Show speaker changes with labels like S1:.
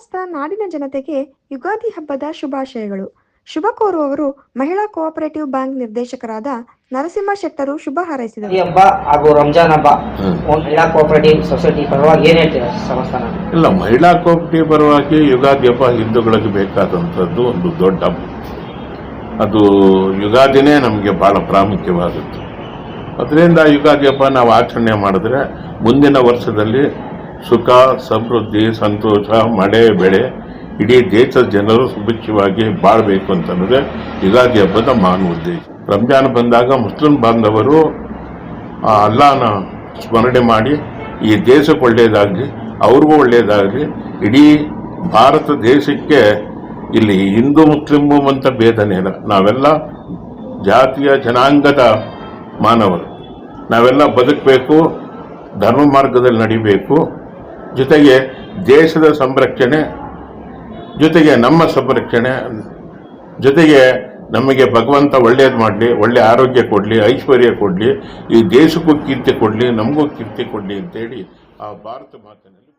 S1: ಸಮಸ್ತ ನಾಡಿನ ಜನತೆಗೆ ಯುಗಾದಿ ಹಬ್ಬದ ಶುಭಾಶಯಗಳು. ಶುಭ ಕೋರುವವರು ಮಹಿಳಾ ಕೋಆಪರೇಟಿವ್ ಬ್ಯಾಂಕ್ ನಿರ್ದೇಶಕರಾದ ನರಸಿಂಹ ಶೆಟ್ಟರು ಶುಭ ಹಾರೈಸಿದರು.
S2: ಈ ಹಬ್ಬ ಹಾಗೂ ರಂಜಾನ್ ಹಬ್ಬ ಒಂದು ಮಹಿಳಾ ಕೋಆಪರೇಟಿವ್ ಸೊಸೈಟಿ ಪರವಾಗಿ ಏನ್ ಹೇಳ್ತೀರಾ ಸಂಸ್ಥಾನ
S3: ಇಲ್ಲ ಮಹಿಳಾ ಕೋಆಪರೇಟಿವ್ ಪರವಾಗಿ ಯುಗಾದಿ ಹಬ್ಬ ಹಿಂದೂಗಳಿಗೆ ಬೇಕಾದಂತದ್ದು ಒಂದು ದೊಡ್ಡ ಹಬ್ಬ. ಅದು ಯುಗಾದಿನೇ ನಮಗೆ ಬಹಳ ಪ್ರಾಮುಖ್ಯವಾದದ್ದು. ಅದರಿಂದ ಯುಗಾದಿ ಹಬ್ಬ ನಾವು ಆಚರಣೆ ಮಾಡಿದ್ರೆ ಮುಂದಿನ ವರ್ಷದಲ್ಲಿ ಸುಖ, ಸಮೃದ್ಧಿ, ಸಂತೋಷ, ಮಳೆ, ಬೆಳೆ, ಇಡೀ ದೇಶದ ಜನರು ಸುಭಿಕ್ಷವಾಗಿ ಬಾಳಬೇಕು ಅಂತಂದರೆ ಯುಗಾದಿ ಹಬ್ಬದ ಮಾನ ಉದ್ದೇಶ. ರಂಜಾನ್ ಬಂದಾಗ ಮುಸ್ಲಿಂ ಬಾಂಧವರು ಅಲ್ಲಾನ ಸ್ಮರಣೆ ಮಾಡಿ, ಈ ದೇಶಕ್ಕೆ ಒಳ್ಳೆಯದಾಗಲಿ ಅವ್ರಿಗೂ ಒಳ್ಳೆಯದಾಗಲಿ ಇಡೀ ಭಾರತ ದೇಶಕ್ಕೆ ಇಲ್ಲಿ ಹಿಂದೂ ಮುಸ್ಲಿಮು ಅಂತ ಭೇದನೇ ಇಲ್ಲ. ನಾವೆಲ್ಲ ಜಾತಿಯ ಜನಾಂಗದ ಮಾನವರು. ನಾವೆಲ್ಲ ಬದುಕಬೇಕು, ಧರ್ಮ ಮಾರ್ಗದಲ್ಲಿ ನಡಿಬೇಕು. ಜೊತೆಗೆ ದೇಶದ ಸಂರಕ್ಷಣೆ, ಜೊತೆಗೆ ನಮ್ಮ ಸಂರಕ್ಷಣೆ, ಜೊತೆಗೆ ನಮಗೆ ಭಗವಂತ ಒಳ್ಳೆಯದು ಮಾಡಲಿ, ಒಳ್ಳೆ ಆರೋಗ್ಯ ಕೊಡಲಿ, ಐಶ್ವರ್ಯ ಕೊಡಲಿ, ಈ ದೇಶಕ್ಕೂ ಕೀರ್ತಿ ಕೊಡಲಿ, ನಮಗೂ ಕೀರ್ತಿ ಕೊಡಲಿ ಅಂತೇಳಿ ಆ ಭಾರತ ಮಾತಿನಲ್ಲಿ